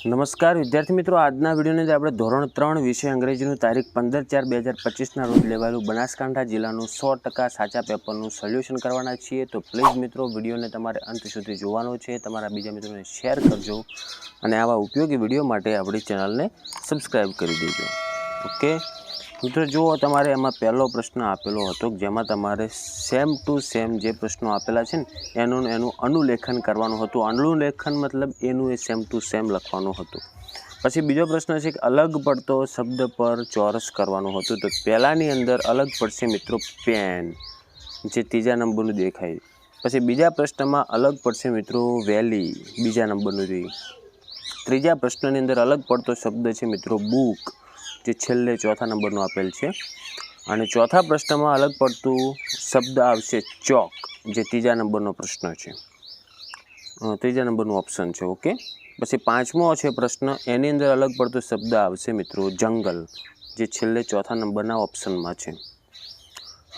નમસ્કાર, વિદ્યાર્થી મિત્રો, આજના વિડીયોની અંદર આપણે ધોરણ ત્રણ વિષય અંગ્રેજીનું તારીખ પંદર ચાર બે હજાર પચીસના રોજ લેવાયેલું બનાસકાંઠા જિલ્લાનું સો ટકા સાચા પેપરનું સોલ્યુશન કરવાના છીએ. તો પ્લીઝ મિત્રો, વિડીયોને તમારે અંત સુધી જોવાનો છે. તમારા બીજા મિત્રોને શેર કરજો અને આવા ઉપયોગી વીડિયો માટે આપણી ચેનલને સબસ્ક્રાઈબ કરી દેજો. ઓકે? મિત્રો, જુઓ, તમારે એમાં પહેલો પ્રશ્ન આપેલો હતો જેમાં તમારે સેમ ટુ સેમ જે પ્રશ્નો આપેલા છે ને, એનું એનું અનુલેખન કરવાનું હતું. અનુલેખન મતલબ એનું એ સેમ ટુ સેમ લખવાનું હતું. પછી બીજો પ્રશ્ન છે કે અલગ પડતો શબ્દ પર ચોરસ કરવાનું હતું. તો પહેલાંની અંદર અલગ પડશે મિત્રો પેન જે ત્રીજા નંબરનું દેખાય. પછી બીજા પ્રશ્નમાં અલગ પડશે મિત્રો વેલી બીજા નંબરનું જોઈએ ત્રીજા પ્રશ્નની અંદર અલગ પડતો શબ્દ છે મિત્રો બુક જે છેલ્લે ચોથા નંબરનું આપેલ છે. અને ચોથા પ્રશ્નમાં અલગ પડતું શબ્દ આવશે ચોક, જે ત્રીજા નંબરનો પ્રશ્ન છે. ત્રીજા નંબરનું ઓપ્શન છે, ઓકે? પછી પાંચમો છે પ્રશ્ન, એની અંદર અલગ પડતો શબ્દ આવશે મિત્રો, જંગલ, જે છેલ્લે ચોથા નંબરના ઓપ્શનમાં છે.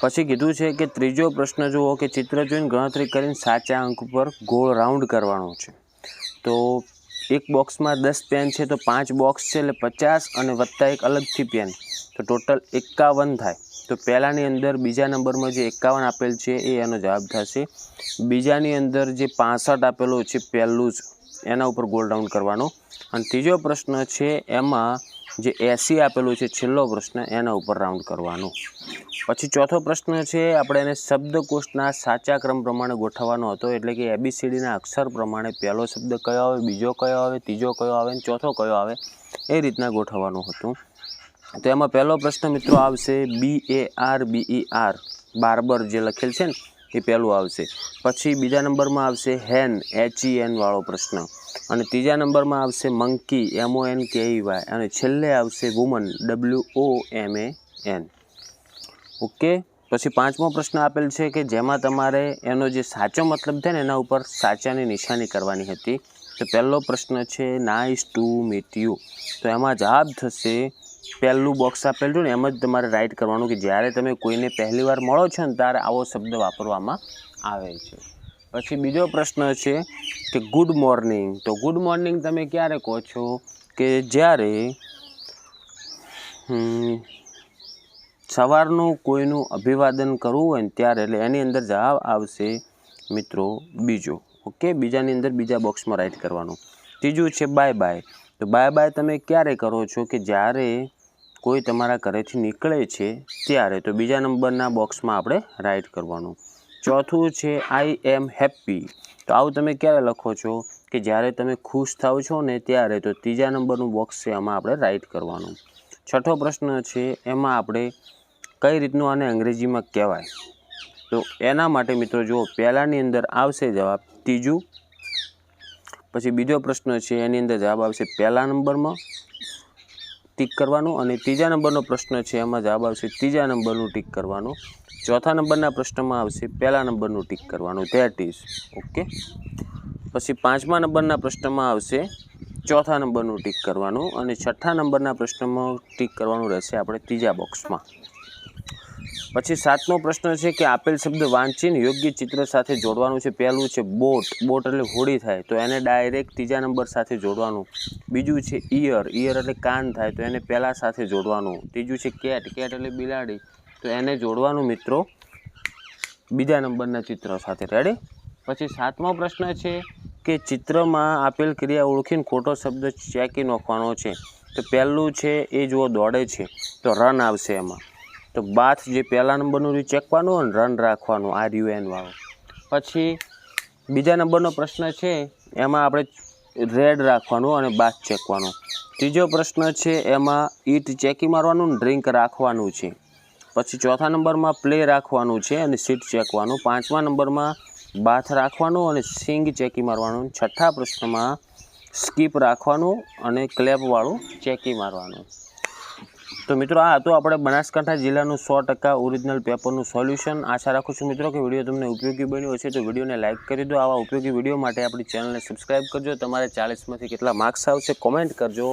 પછી કીધું છે કે ત્રીજો પ્રશ્ન જુઓ કે ચિત્ર જોઈને ગણતરી કરીને સાચા અંક પર ગોળ રાઉન્ડ કરવાનો છે. તો એક બોક્સમાં દસ પેન છે તો પાંચ બોક્સ છે એટલે પચાસ અને વત્તા એક અલગથી પેન તો ટોટલ એકાવન થાય. તો પહેલાંની અંદર બીજા નંબરમાં જે એકાવન આપેલ છે એ એનો જવાબ થશે. બીજાની અંદર જે પાસઠ આપેલો છે પહેલું જ, એના ઉપર ગોલ રાઉન્ડ કરવાનો. અને ત્રીજો પ્રશ્ન છે, એમાં જે એસી આપેલું છે છેલ્લો પ્રશ્ન એના ઉપર રાઉન્ડ કરવાનો. પછી ચોથો પ્રશ્ન છે, આપણે એને શબ્દકોશના સાચા ક્રમ પ્રમાણે ગોઠવવાનો હતો, એટલે કે એબીસીડીના અક્ષર પ્રમાણે પહેલો શબ્દ કયો આવે, બીજો કયો આવે, ત્રીજો કયો આવે અને ચોથો કયો આવે, એ રીતના ગોઠવવાનું હતું. તો એમાં પહેલો પ્રશ્ન મિત્રો આવશે B A R B E R barber જે લખેલ છે ને, એ પહેલું આવશે. પછી બીજા નંબરમાં આવશે હેન એચ ઈ એન વાળો પ્રશ્ન. અને ત્રીજા નંબરમાં આવશે monkey M O N K Y અને છેલ્લે આવશે woman W O M A N okay? પછી પાંચમો પ્રશ્ન આપેલ છે કે જેમાં તમારે એનો જે સાચો મતલબ છે ને, એના ઉપર સાચાની નિશાની કરવાની હતી. તો પહેલો પ્રશ્ન છે નાઇસ ટુ મીટ યુ તો એમાં જવાબ થશે, પહેલું બોક્સ આપેલું ને, એમ જ તમારે રાઈટ કરવાનું કે જ્યારે તમે કોઈને પહેલી વાર મળો છો ને, ત્યારે આવો શબ્દ વાપરવામાં આવે છે. પછી બીજો પ્રશ્ન છે કે ગુડ મોર્નિંગ તો ગુડ મોર્નિંગ તમે ક્યારે કહો છો? કે જ્યારે સવારનું કોઈનું અભિવાદન કરવું હોય ને ત્યારે, એટલે એની અંદર જવાબ આવશે મિત્રો બીજો. ઓકે? બીજાની અંદર બીજા બોક્સમાં રાઇટ કરવાનું. ત્રીજું છે બાય બાય તો બાય બાય તમે ક્યારે કરો છો કે જ્યારે કોઈ તમારા ઘરેથી નીકળે છે ત્યારે? તો બીજા નંબરના બોક્સમાં આપણે રાઇટ કરવાનું. ચોથું છે આઈ એમ હેપ્પી તો આવું તમે ક્યારે લખો છો? કે જ્યારે તમે ખુશ થાવ છો ને ત્યારે, તો ત્રીજા નંબરનું બોક્સ છે, એમાં આપણે રાઇટ કરવાનું. છઠ્ઠો પ્રશ્ન છે, એમાં આપણે કઈ રીતનું આને અંગ્રેજીમાં કહેવાય? તો એના માટે મિત્રો જુઓ, પહેલાંની અંદર આવશે જવાબ ત્રીજું. પછી બીજો પ્રશ્ન છે, એની અંદર જવાબ આવશે પહેલા નંબરમાં ટીક કરવાનું. અને ત્રીજા નંબરનો પ્રશ્ન છે, એમાં જવાબ આવશે ત્રીજા નંબરનું ટીક કરવાનું. ચોથા નંબરના પ્રશ્નમાં આવશે. પહેલા નંબરનું ટીક કરવાનું. ધેટ ઇઝ ઓકે પછી પાંચમા નંબરના પ્રશ્નમાં આવશે. ચોથા નંબરનું ટીક કરવાનું અને છઠ્ઠા નંબરના પ્રશ્નમાં ટીક કરવાનું રહેશે આપણે ત્રીજા બોક્સમાં. પછી સાતમો પ્રશ્ન છે કે આપેલ શબ્દ વાંચીને યોગ્ય ચિત્ર સાથે જોડવાનું છે. પહેલું છે બોટ. બોટ એટલે હોડી થાય. તો એને ડાયરેક્ટ ત્રીજા નંબર સાથે જોડવાનું. બીજું છે ઇયર ઈયર એટલે કાન થાય. તો એને પહેલાં સાથે જોડવાનું. ત્રીજું છે કેટ. કેટ એટલે બિલાડી. તો એને જોડવાનું મિત્રો બીજા નંબરના ચિત્ર સાથે. રેડી પછી સાતમો પ્રશ્ન છે કે ચિત્રમાં આપેલ ક્રિયા ઓળખીને ખોટો શબ્દ ચેકી નાખવાનો છે. તો પહેલું છે એ જુઓ, દોડે છે. તો રન આવશે એમાં. તો બાથ જે પહેલા નંબરનું રહ્યું, ચેકવાનું અને રન રાખવાનું આર એન વાળું. પછી બીજા નંબરનો પ્રશ્ન છે, એમાં આપણે રેડ રાખવાનું અને બાથ ચેકવાનું. ત્રીજો પ્રશ્ન છે, એમાં ઈટ ચેકી મારવાનું ને ડ્રિંક રાખવાનું છે. પછી ચોથા નંબરમાં પ્લે રાખવાનું છે અને સીટ ચેકવાનું. પાંચમા નંબરમાં બાથ રાખવાનું અને સિંગ ચેકી મારવાનું. છઠ્ઠા પ્રશ્નમાં સ્કીપ રાખવાનું અને ક્લેપવાળું ચેકી મારવાનું. તો મિત્રો, આ હતું આપણે બનાસકાંઠા જિલ્લાનું સો ટકા ઓરિજિનલ પેપરનું સોલ્યુશન. આશા રાખું છું મિત્રો કે વીડિયો તમને ઉપયોગી બન્યો હશે તો વિડીયોને લાઇક કરી દો. આવા ઉપયોગી વીડિયો માટે આપણી ચેનલને સબસ્ક્રાઇબ કરજો. તમારે ચાલીસમાંથી કેટલા માર્ક્સ આવશે કોમેન્ટ કરજો.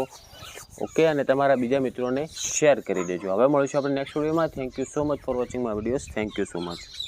ઓકે, અને તમારા બીજા મિત્રોને શેર કરી દેજો. હવે મળીશું આપણે નેક્સ્ટ વિડીયોમાં thank you so much for watching my videos thank you so much